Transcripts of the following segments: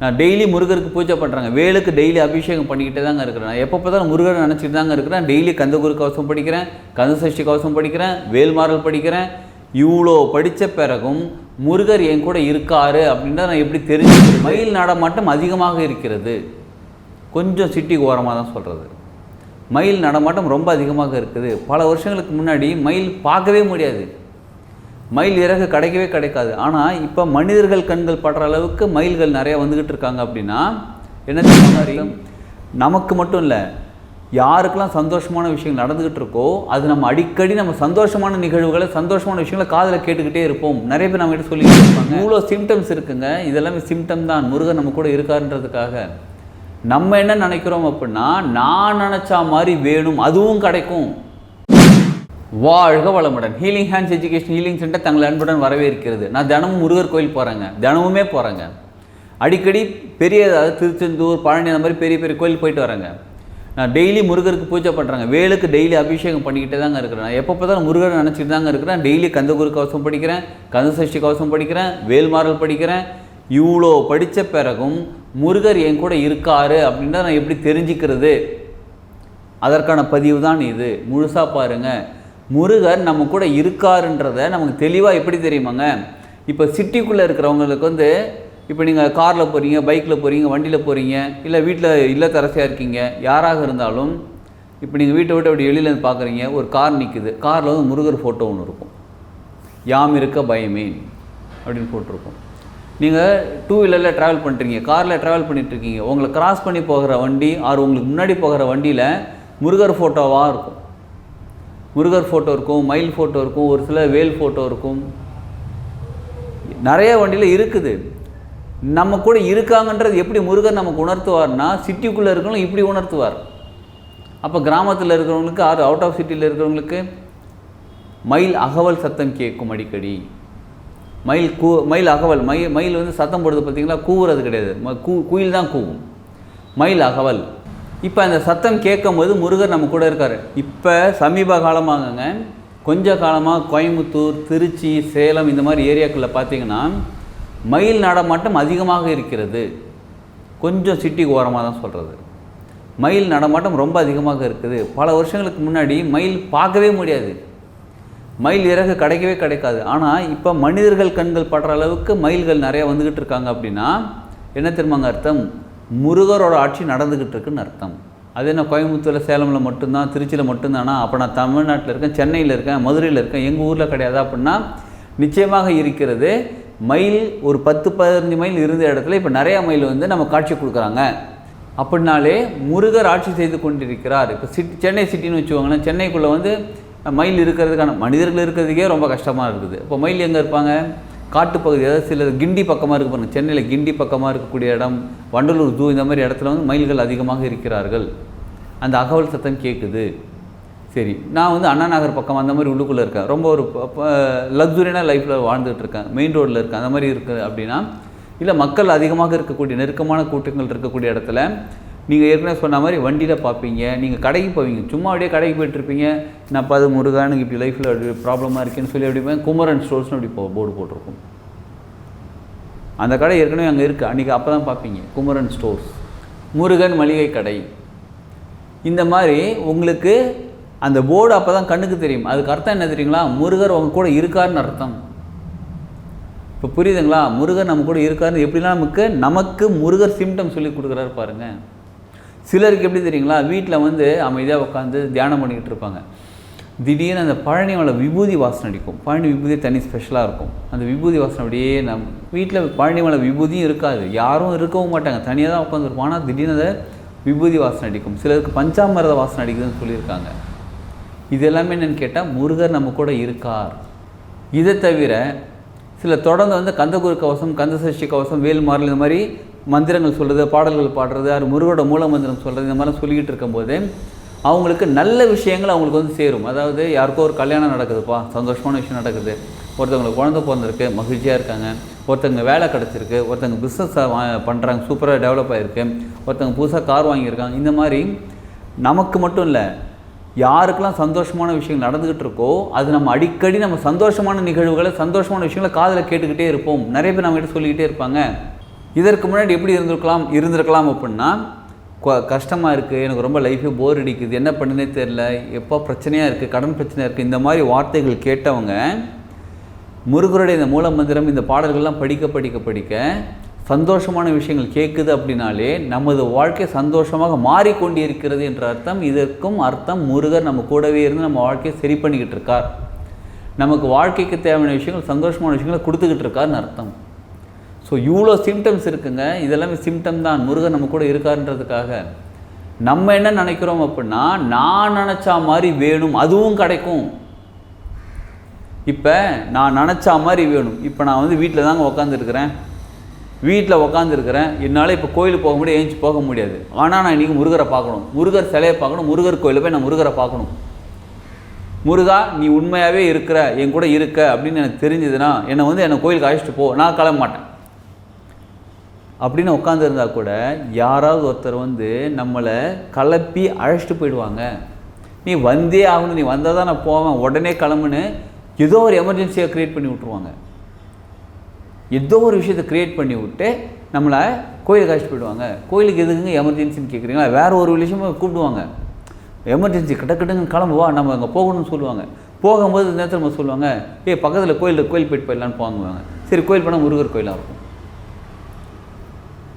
நான் டெய்லி முருகருக்கு பூஜை பண்ணுறாங்க வேலுக்கு டெய்லி அபிஷேகம் பண்ணிக்கிட்டே தாங்க இருக்கிறேன். நான் எப்போ பார்த்தாலும் முருகரை நினச்சிட்டு தாங்க இருக்கிறேன். டெய்லி கந்தகுரு கவசம் படிக்கிறேன் கந்த சஷ்டி கவசம் படிக்கிறேன் வேல்மாரல் படிக்கிறேன். இவ்வளோ படித்த பிறகும் முருகர் என் கூட இருக்காரு அப்படின்றத நான் எப்படி தெரிஞ்சு மயில் நடமாட்டம் அதிகமாக இருக்கிறது. கொஞ்சம் சிட்டி ஓரமாக தான் சொல்கிறது மயில் நடமாட்டம் ரொம்ப அதிகமாக இருக்குது. பல வருஷங்களுக்கு முன்னாடி மயில் பார்க்கவே முடியாது. மயில் இறகு கிடைக்கவே கிடைக்காது. ஆனால் இப்போ மனிதர்கள் கண்கள் படுற அளவுக்கு மயில்கள் நிறைய வந்துக்கிட்டு இருக்காங்க அப்படின்னா என்ன தெரியுமா? நமக்கு மட்டும் இல்லை யாருக்கெல்லாம் சந்தோஷமான விஷயங்கள் நடந்துக்கிட்டு இருக்கோ அது நம்ம அடிக்கடி நம்ம சந்தோஷமான நிகழ்வுகளை சந்தோஷமான விஷயங்களை காதில் கேட்டுக்கிட்டே இருப்போம். நிறைய பேர் நம்ம கிட்ட சொல்லிக்கிட்டே இருப்பாங்க இவ்வளோ சிம்டம்ஸ் இருக்குங்க. இதெல்லாமே சிம்டம் தான். முருகன் நம்ம கூட இருக்காருன்றதுக்காக. நம்ம என்ன நினைக்கிறோம் அப்படின்னா நான் நினச்சா மாதிரி வேணும். அதுவும் கிடைக்கும். வாழ்க வளமுடன். Healing hands education healing centre தங்களை அன்புடன் வரவேற்கிறது. நான் தினமும் முருகர் கோயில் போகிறேங்க தினமுமே போகிறேங்க அடிக்கடி பெரிய அதாவது திருச்செந்தூர் பழனி அந்த மாதிரி பெரிய பெரிய கோயில் போயிட்டு வரேங்க. நான் டெய்லி முருகருக்கு பூஜை பண்ணுறாங்க வேலுக்கு டெய்லி அபிஷேகம் பண்ணிக்கிட்டே தாங்க இருக்கிறேன். நான் எப்போ பார்த்தாலும் முருகரை நினச்சிட்டு தாங்க இருக்கிறேன். டெய்லி கந்தகுரு கவசம் படிக்கிறேன் கந்த சஷ்டி கவசம் படிக்கிறேன் வேல்மாரல் படிக்கிறேன். இவ்வளோ படித்த பிறகும் முருகர் என் கூட இருக்காரு அப்படின்னா நான் எப்படி தெரிஞ்சுக்கிறது? அதற்கான பதிவு தான் இது. முழுசாக பாருங்கள் முருகர் நம்ம கூட இருக்காருன்றத நமக்கு தெளிவாக எப்படி தெரியுமாங்க? இப்போ சிட்டிக்குள்ளே இருக்கிறவங்களுக்கு வந்து இப்போ நீங்கள் காரில் போகிறீங்க பைக்கில் போகிறீங்க வண்டியில் போகிறீங்க இல்லை வீட்டில் இல்லத்தரசியாக இருக்கீங்க யாராக இருந்தாலும் இப்போ நீங்கள் வீட்டை விட்டு அப்படி வெளியில பார்க்குறீங்க ஒரு கார் நிற்குது காரில் வந்து முருகர் ஃபோட்டோ ஒன்று இருக்கும். யாம் இருக்க பயமே அப்படின்னு போட்டிருக்கும் நீங்கள் டூ வீலரில் ட்ராவல் பண்ணுறீங்க காரில் ட்ராவல் பண்ணிகிட்ருக்கீங்க உங்களை கிராஸ் பண்ணி போகிற வண்டி ஆர் உங்களுக்கு முன்னாடி போகிற வண்டியில் முருகர் ஃபோட்டோவாக இருக்கும். முருகர் ஃபோட்டோ இருக்கும் மயில் ஃபோட்டோ இருக்கும் ஒரு சில வேல் ஃபோட்டோ இருக்கும். நிறைய வண்டியில் இருக்குது. நம்ம கூட இருக்காங்கன்றது எப்படி முருகர் நமக்கு உணர்த்துவார்னா சிட்டிக்குள்ளே இருக்கவங்களும் இப்படி உணர்த்துவார். அப்போ கிராமத்தில் இருக்கிறவங்களுக்கு ஆறு அவுட் ஆஃப் சிட்டியில் இருக்கிறவங்களுக்கு மயில் அகவல் சத்தம் கேட்கும் அடிக்கடி. மயில் கூ மயில் அகவல் மயில் மயில் வந்து சத்தம் போடுறது பார்த்தீங்களா? கூவுறது கிடையாது. ம- கூ குயில் தான் கூவும். மயில் அகவல். இப்போ அந்த சத்தம் கேட்கும்போது முருகர் நம்ம கூட இருக்கார். இப்போ சமீப காலமாகங்க கொஞ்ச காலமாக கோயம்புத்தூர் திருச்சி சேலம் இந்த மாதிரி ஏரியாக்களில் பார்த்தீங்கன்னா மயில் நடமாட்டம் அதிகமாக இருக்கிறது. கொஞ்சம் சிட்டி ஓரமாக தான் சொல்கிறது மயில் நடமாட்டம் ரொம்ப அதிகமாக இருக்குது. பல வருஷங்களுக்கு முன்னாடி மயில் பார்க்கவே முடியாது. மயில் இறகு கிடைக்கவே கிடைக்காது. ஆனால் இப்போ மனிதர்கள் கண்கள் படுற அளவுக்கு மயில்கள் நிறையா வந்துக்கிட்டு இருக்காங்க அப்படின்னா என்ன தெரியுமாங்க அர்த்தம்? முருகரோட ஆட்சி நடந்துக்கிட்டு இருக்குன்னு அர்த்தம். அது என்ன கோயம்புத்தூரில் சேலமில் மட்டும்தான் திருச்சியில் மட்டும்தானா. அப்போ நான் தமிழ்நாட்டில் இருக்கேன் சென்னையில் இருக்கேன் மதுரையில் இருக்கேன் எங்கள் ஊரில் கிடையாது. அப்படின்னா நிச்சயமாக இருக்கிறது மயில் ஒரு பத்து பதினஞ்சு மைல் இருந்த இடத்துல இப்போ நிறையா மயில் வந்து நம்ம காட்சி கொடுக்குறாங்க. அப்படின்னாலே முருகர் ஆட்சி செய்து கொண்டிருக்கிறார். இப்போ சிட்டி சென்னை சிட்டின்னு வச்சுக்கோங்களேன் சென்னைக்குள்ளே வந்து மயில் இருக்கிறதுக்கான மனிதர்கள் இருக்கிறதுக்கே ரொம்ப கஷ்டமாக இருக்குது. இப்போ மயில் எங்கே இருப்பாங்க? காட்டுப்பகுதி அதாவது சில கிண்டி பக்கமாக இருக்க பாருங்கள் சென்னையில் கிண்டி பக்கமாக இருக்கக்கூடிய இடம் வண்டலூர் ஜூ இந்த மாதிரி இடத்துல வந்து மயில்கள் அதிகமாக இருக்கிறார்கள். அந்த அகவல் சத்தம் கேட்குது சரி நான் வந்து அண்ணா நகர் பக்கம் அந்த மாதிரி உள்ளுக்குள்ளே இருக்கேன். ரொம்ப ஒரு லக்ஸுரியான லைஃப்பில் வாழ்ந்துகிட்டு இருக்கேன். மெயின் ரோட்டில் இருக்கேன். அந்த மாதிரி இருக்குது அப்படின்னா இல்லை மக்கள் அதிகமாக இருக்கக்கூடிய நெருக்கமான கூட்டங்கள் இருக்கக்கூடிய இடத்துல நீங்கள் ஏற்கனவே சொன்ன மாதிரி வண்டியில் பார்ப்பீங்க நீங்கள் கடைக்கு போவீங்க. சும்மா அப்படியே கடைக்கு போயிட்டுருப்பீங்க. நான் இப்போ அது இப்படி லைஃப்பில் அப்படி ப்ராப்ளமாக இருக்கேன்னு சொல்லி அப்படி போய் குமரன் ஸ்டோர்ஸ்னு அப்படி போ போர்டு போட்டிருக்கும். அந்த கடை ஏற்கனவே அங்கே இருக்குது அன்றைக்கி அப்போ தான் பார்ப்பீங்க குமரன் ஸ்டோர்ஸ் முருகன் மளிகை கடை. இந்த மாதிரி உங்களுக்கு அந்த போர்டு அப்போ தான் கண்ணுக்கு தெரியும். அதுக்கு அர்த்தம் என்ன தெரியுங்களா? முருகர் உங்க கூட இருக்காருன்னு அர்த்தம். இப்போ புரியுதுங்களா? முருகர் நம்ம கூட இருக்காருன்னு எப்படிலாம் நமக்கு நமக்கு முருகர் சிம்டம் சொல்லி கொடுக்குறாரு பாருங்கள் சிலருக்கு எப்படி தெரியுங்களா? வீட்டில் வந்து அமைதியாக உட்காந்து தியானம் பண்ணிக்கிட்டு இருப்பாங்க. திடீர்னு அந்த பழனி மலை விபூதி வாசனை அடிக்கும். பழனி விபூதி தனி ஸ்பெஷலாக இருக்கும். அந்த விபூதி வாசனை அப்படியே நம் வீட்டில் பழனி மலை விபூதியும் இருக்காது. யாரும் இருக்கவும் மாட்டாங்க. தனியாக தான் உட்காந்துருப்போம் ஆனால் திடீர்னு அதை விபூதி வாசனை அடிக்கும். சிலருக்கு பஞ்சாமிரத வாசனை அடிக்குதுன்னு சொல்லியிருக்காங்க. இது எல்லாமே என்னென்னு கேட்டால் முருகர் நம்ம கூட இருக்கார். இதை தவிர சில தொடர்ந்து வந்து கந்தகுரு கவசம் கந்த சஷ்டி கவசம் வேல்மாரல் இந்த மாதிரி மந்திரங்கள் சொல்கிறது பாடல்கள் பாடுறது அது முருகோட மூல மந்திரம் சொல்கிறது இந்த மாதிரிலாம் சொல்லிக்கிட்டு இருக்கும்போது அவங்களுக்கு நல்ல விஷயங்கள் அவங்களுக்கு வந்து சேரும். அதாவது யாருக்கோ ஒரு கல்யாணம் நடக்குதுப்பா சந்தோஷமான விஷயம் நடக்குது. ஒருத்தவங்களுக்கு குழந்தை பிறந்திருக்கு மகிழ்ச்சியாக இருக்காங்க. ஒருத்தங்க வேலை கிடச்சிருக்கு ஒருத்தங்க பிஸ்னஸ் பண்ணுறாங்க சூப்பராக டெவலப் ஆகிருக்கு ஒருத்தங்க புதுசாக கார் வாங்கியிருக்காங்க. இந்த மாதிரி நமக்கு மட்டும் இல்லை யாருக்கெல்லாம் சந்தோஷமான விஷயங்கள் நடந்துக்கிட்டு இருக்கோ அது நம்ம அடிக்கடி நம்ம சந்தோஷமான நிகழ்வுகளை சந்தோஷமான விஷயங்களை காதில் கேட்டுக்கிட்டே இருப்போம். நிறைய பேர் நம்மகிட்ட சொல்லிக்கிட்டே இருப்பாங்க. இதற்கு முன்னாடி எப்படி இருந்திருக்கலாம் இருந்திருக்கலாம் அப்படின்னா கஷ்டமாக இருக்குது எனக்கு ரொம்ப லைஃபே போர் அடிக்குது என்ன பண்ணுனே தெரில எப்போ பிரச்சனையாக இருக்குது கடன் பிரச்சனையாக இருக்குது இந்த மாதிரி வார்த்தைகள் கேட்டவங்க முருகருடைய இந்த மூல மந்திரம் இந்த பாடல்கள்லாம் படிக்க படிக்க படிக்க சந்தோஷமான விஷயங்கள் கேட்குது அப்படின்னாலே நமது வாழ்க்கை சந்தோஷமாக மாறிக்கொண்டிருக்கிறது என்ற அர்த்தம் இதற்கும் அர்த்தம் முருகர் நம்ம கூடவே இருந்து நம்ம வாழ்க்கையை சரி பண்ணிக்கிட்டு இருக்கார். நமக்கு வாழ்க்கைக்கு தேவையான விஷயங்கள் சந்தோஷமான விஷயங்களை கொடுத்துக்கிட்டு இருக்காருன்னு அர்த்தம். ஸோ இவ்வளோ சிம்டம்ஸ் இருக்குங்க. இதெல்லாமே சிம்டம் தான். முருகன் நம்ம கூட இருக்காருன்றதுக்காக. நம்ம என்ன நினைக்கிறோம் அப்படின்னா நான் நினச்சா மாதிரி வேணும். அதுவும் கிடைக்கும். இப்போ நான் நினச்சா மாதிரி வேணும். இப்போ நான் வந்து வீட்டில் தாங்க உக்காந்துருக்கிறேன். வீட்டில் உக்காந்துருக்கிறேன். என்னால் இப்போ கோயிலுக்கு போக முடியாது ஏஞ்சி போக முடியாது. ஆனால் நான் இன்றைக்கி முருகரை பார்க்கணும். முருகர் சிலையை பார்க்கணும். முருகர் கோயிலில் போய் நான் முருகரை பார்க்கணும். முருகா நீ உண்மையாகவே இருக்கிற என் கூட இருக்க அப்படின்னு எனக்கு தெரிஞ்சதுன்னா என்னை வந்து என்னை கோயிலுக்கு அழைச்சிட்டு போ. நான் கிளம்ப மாட்டேன். அப்படின்னு உட்காந்துருந்தா கூட யாராவது ஒருத்தர் வந்து நம்மளை கலப்பி அழைச்சிட்டு போயிடுவாங்க. நீ வந்தே ஆகணும் நீ வந்தால் தான் நான் போவேன் உடனே கிளம்புன்னு ஏதோ ஒரு எமர்ஜென்சியை க்ரியேட் பண்ணி விட்ருவாங்க ஏதோ ஒரு விஷயத்தை க்ரியேட் பண்ணி விட்டு நம்மளை கோயிலுக்கு அழைச்சிட்டு போயிடுவாங்க. கோயிலுக்கு எதுக்குங்க எமர்ஜென்சின்னு கேட்குறீங்களா வேறு ஒரு விஷயமும் கூப்பிடுவாங்க. எமர்ஜென்சி கிட்ட கிளம்புவா வா நம்ம அங்கே போகணும்னு சொல்லுவாங்க. போகும்போது நேரத்தில் நம்ம சொல்லுவாங்க ஏய் பக்கத்தில் கோயில் கோயில் போயிட்டு போயிடலான்னு போவாங்க சரி கோயில் போனால் முருகர் கோயிலாக இருக்கும்.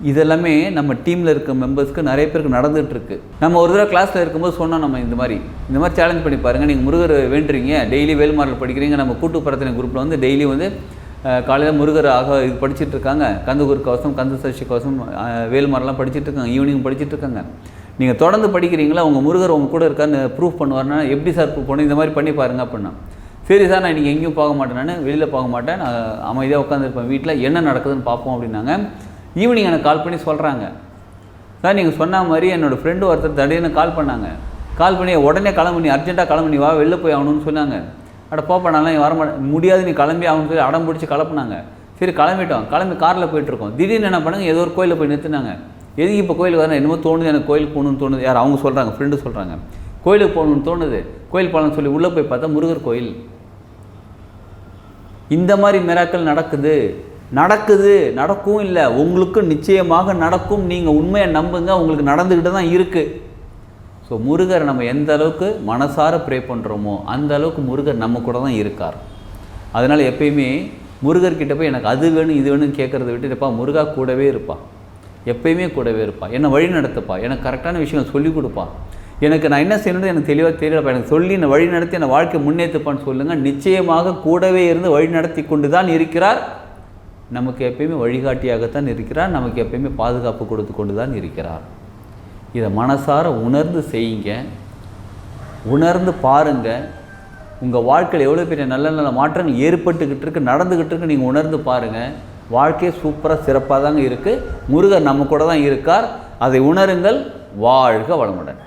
இதெல்லாமே நம்ம டீமில் இருக்க மெம்பர்ஸ்க்கு நிறைய பேருக்கு நடந்துகிட்ருக்கு நம்ம ஒரு தடவை கிளாஸில் இருக்கும்போது சொன்னோம் நம்ம இந்த மாதிரி இந்த மாதிரி சேலஞ்ச் பண்ணி பாருங்கள் நீங்கள் முருகர் வேண்டுறீங்க டெய்லி வேல்மாரில் படிக்கிறீங்க நம்ம கூட்டு பிரார்த்தனை குரூப்பில் வந்து டெய்லி வந்து காலையில் முருகர் ஆக இது படிச்சுட்டு இருக்காங்க. கந்தகுரு கவசம் கந்த சஷ்டி கவசம் வேல்மாரெலாம் வேல்மாரெல்லாம் படிச்சிட்டு இருக்காங்க ஈவினிங் படிச்சிட்டு இருக்காங்க. நீங்கள் தொடர்ந்து படிக்கிறீங்களா? உங்கள் முருகர் உங்கள் கூட இருக்கான்னு ப்ரூஃப் பண்ணுவார்னா எப்படி சார் ப்ரூஃப் பண்ணி இந்த மாதிரி பண்ணி பாருங்க அப்படின்னா. சரி சார் நான் நீங்கள் எங்கேயும் போக மாட்டேன் நான் வெளியில் போக மாட்டேன். நான் அமைதியாக உட்காந்துருப்பேன் வீட்டில் என்ன நடக்குதுன்னு பார்ப்போம் அப்படின்னாங்க. ஈவினிங் எனக்கு கால் பண்ணி சொல்கிறாங்க சார் நீங்கள் சொன்ன மாதிரி என்னோடய ஃப்ரெண்டு ஒருத்தர் திடீர்னு கால் பண்ணாங்க. கால் பண்ணி உடனே கிளம்பி நீ அர்ஜென்ட்டாக கிளம்பி நீ வா வெளில போய் ஆகணும்னு சொன்னாங்க. அட போப்பா நல்லா நீ வர மாட்டேன். முடியாது நீ கிளம்பி ஆகணும்னு சொல்லி அடம் பிடிச்சி கிளப்புனாங்க. சரி கிளம்பிட்டோம். கிளம்பி காரில் போயிட்டுருக்கோம் திடீர்னு என்ன பண்ணுங்க? ஏதோ ஒரு கோயிலில் போய் நிறுத்துனாங்க. எதுக்கு இப்போ கோயிலுக்கு வரணும் என்னமோ தோணுது. எனக்கு கோயிலுக்கு போகணும்னு தோணுது. யார்? அவங்க சொல்கிறாங்க ஃப்ரெண்டு சொல்கிறாங்க கோயிலுக்கு போகணும்னு தோணுது. கோயில் போகலான்னு சொல்லி உள்ளே போய் பார்த்தா முருகர் கோயில். இந்த மாதிரி மிராக்கள் நடக்குது. நடக்குது நடக்கும் இல்லை. உங்களுக்கு நிச்சயமாக நடக்கும். நீங்கள் உண்மையை நம்புங்க. உங்களுக்கு நடந்துக்கிட்டு தான் இருக்குது ஸோ முருகர் நம்ம எந்த அளவுக்கு மனசார ப்ரே பண்ணுறோமோ அந்த அளவுக்கு முருகர் நம்ம கூட தான் இருக்கார். அதனால் எப்பயுமே முருகர்கிட்ட போய் எனக்கு அது வேணும் இது வேணும்னு கேட்குறத விட்டு இருப்பா முருகா கூடவே இருப்பாள் எப்பயுமே கூடவே இருப்பாள் என்னை வழி நடத்துப்பா. எனக்கு கரெக்டான விஷயங்கள் சொல்லிக் கொடுப்பா. எனக்கு நான் என்ன செய்யணுன்னு எனக்கு தெளிவாக தெரியலப்பா. எனக்கு சொல்லி என்னை வழி நடத்தி என்னை வாழ்க்கை முன்னேற்றுப்பான்னு சொல்லுங்கள் நிச்சயமாக கூடவே இருந்து வழி நடத்தி கொண்டு தான் இருக்கிறார். நமக்கு எப்பயுமே வழிகாட்டியாகத்தான் இருக்கிறார். நமக்கு எப்பயுமே பாதுகாப்பு கொடுத்து கொண்டு தான் இருக்கிறார். இதை மனசார உணர்ந்து செய்யுங்க. உணர்ந்து பாருங்கள் உங்கள் வாழ்க்கையில் எவ்வளோ பெரிய நல்ல நல்ல மாற்றங்கள் ஏற்பட்டுக்கிட்டு இருக்கு நடந்துக்கிட்டு இருக்கு நீங்கள் உணர்ந்து பாருங்கள் வாழ்க்கையே சூப்பராக சிறப்பாக தாங்க இருக்குது முருகர் நம்ம கூட தான் இருக்கார். அதை உணருங்கள். வாழ்க வளமுடன்.